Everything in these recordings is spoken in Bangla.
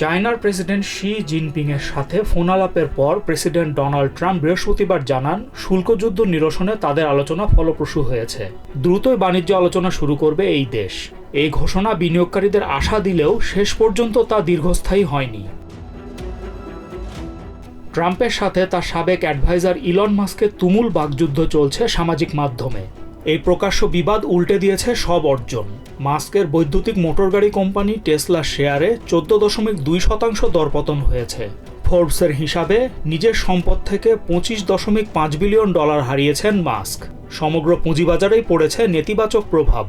চায়নার প্রেসিডেন্ট শি জিনপিং এর সাথে ফোনালাপের পর প্রেসিডেন্ট ডোনাল্ড ট্রাম্প বৃহস্পতিবার জানান, শুল্কযুদ্ধ নিরসনে তাদের আলোচনা ফলপ্রসূ হয়েছে। দ্রুতই বাণিজ্য আলোচনা শুরু করবে এই দেশ। এই ঘোষণা বিনিয়োগকারীদের আশা দিলেও শেষ পর্যন্ত তা দীর্ঘস্থায়ী হয়নি। ট্রাম্পের সাথে তার সাবেক অ্যাডভাইজার ইলন মাস্কের তুমুল বাগযুদ্ধ চলছে সামাজিক মাধ্যমে। এই প্রকাশ্য বিবাদ উল্টে দিয়েছে সব অর্জন। মাস্কের বৈদ্যুতিক মোটরগাড়ি কোম্পানি টেসলা শেয়ারে চোদ্দ দশমিক দুই শতাংশ দরপতন হয়েছে। ফোর্বসের হিসাবে নিজের সম্পদ থেকে পঁচিশ দশমিক পাঁচ বিলিয়ন ডলার হারিয়েছেন মাস্ক। সমগ্র পুঁজিবাজারেই পড়েছে নেতিবাচক প্রভাব।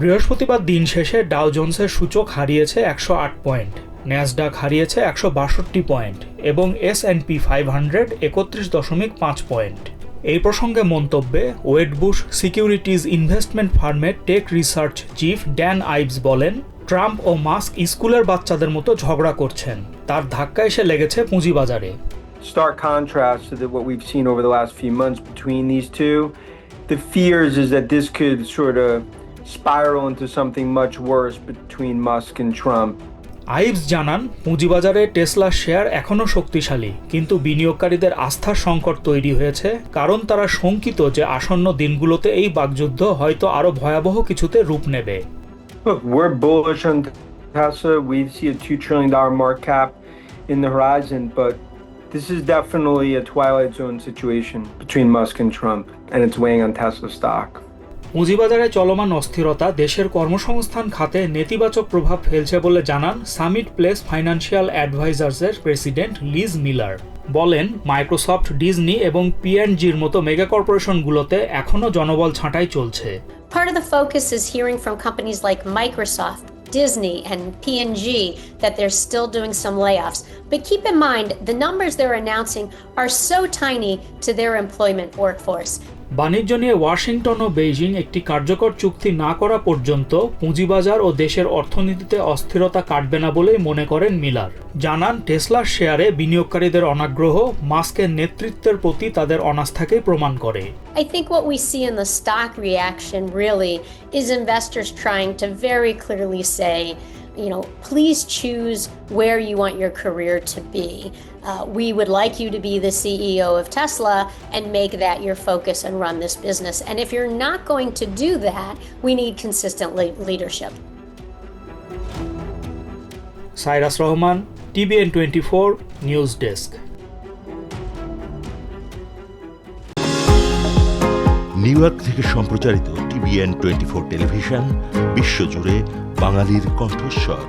বৃহস্পতিবার দিন শেষে ডাও জোন্সের সূচক হারিয়েছে একশো আট পয়েন্ট, ন্যাসডাক হারিয়েছে একশো বাষট্টি পয়েন্ট এবং S and P five hundred একত্রিশ দশমিক পাঁচ পয়েন্ট। এই প্রসঙ্গে মন্তব্যে ওয়েটবুশ সিকিউরিটিজ ইনভেস্টমেন্ট ফার্মের tech research chief Dan Ives বলেন ট্রাম্প ও মাস্ক স্কুলের বাচ্চাদের মতো ঝগড়া করছেন তার ধাক্কা এসে লেগেছে পুঁজিবাজারে stark contrast to what we've seen over the last few months between these two. The fears is that this could sort of spiral into something much worse between Musk and Trump. আইবস জানান পুঁজিবাজারে টেসলার শেয়ার এখনও শক্তিশালী কিন্তু বিনিয়োগকারীদের আস্থার সংকট তৈরি হয়েছে কারণ তারা শঙ্কিত যে আসন্ন দিনগুলোতে এই বাগযুদ্ধ হয়তো আরও ভয়াবহ কিছুতে রূপ নেবে Tesla. We see a $2 trillion market cap in the horizon, but this is definitely a twilight zone situation between Musk and Trump, and it's weighing on Tesla stock. পুঁজিবাজারে চলমান অস্থিরতা দেশের কর্মসংস্থান খাতে নেতিবাচক প্রভাব ফেলছে বলে জানান সামিট প্লেস ফাইন্যান্সিয়াল অ্যাডভাইজার্সের প্রেসিডেন্ট লিজ মিলার বলেন মাইক্রোসফট ডিজনি এবং পিএনজির মতো মেগা কর্পোরেশনগুলোতে এখনও জনবল ছাঁটাই চলছে Part of the focus is hearing from companies like Microsoft, Disney, and P&G that they're still doing some layoffs. But keep in mind, the numbers they're announcing are so tiny to their employment workforce. বাণিজ্য নিয়ে ওয়াশিংটন ও বেইজিং একটি কার্যকর চুক্তি না করা পর্যন্ত পুঁজিবাজার ও দেশের অর্থনীতিতে অস্থিরতা কাটবে না বলেই মনে করেন মিলার। জানান টেসলার শেয়ারে বিনিয়োগকারীদের অনাগ্রহ মাস্কের নেতৃত্বের প্রতি তাদের অনাস্থাকে প্রমাণ করে। I think what we see in the stock reaction really is investors trying to very clearly say, you know, please choose where you want your career to be. Uh, we would like you to be the CEO of Tesla and make that your focus and run this business. And if you're not going to do that, we need consistent le- leadership. Cyrus Rahman TVN twenty four news desk New York থেকে সম্প্রচারিত টিভিএন টোয়েন্টি ফোর টেলিভিশন বিশ্বজুড়ে বাঙালির কণ্ঠস্বর।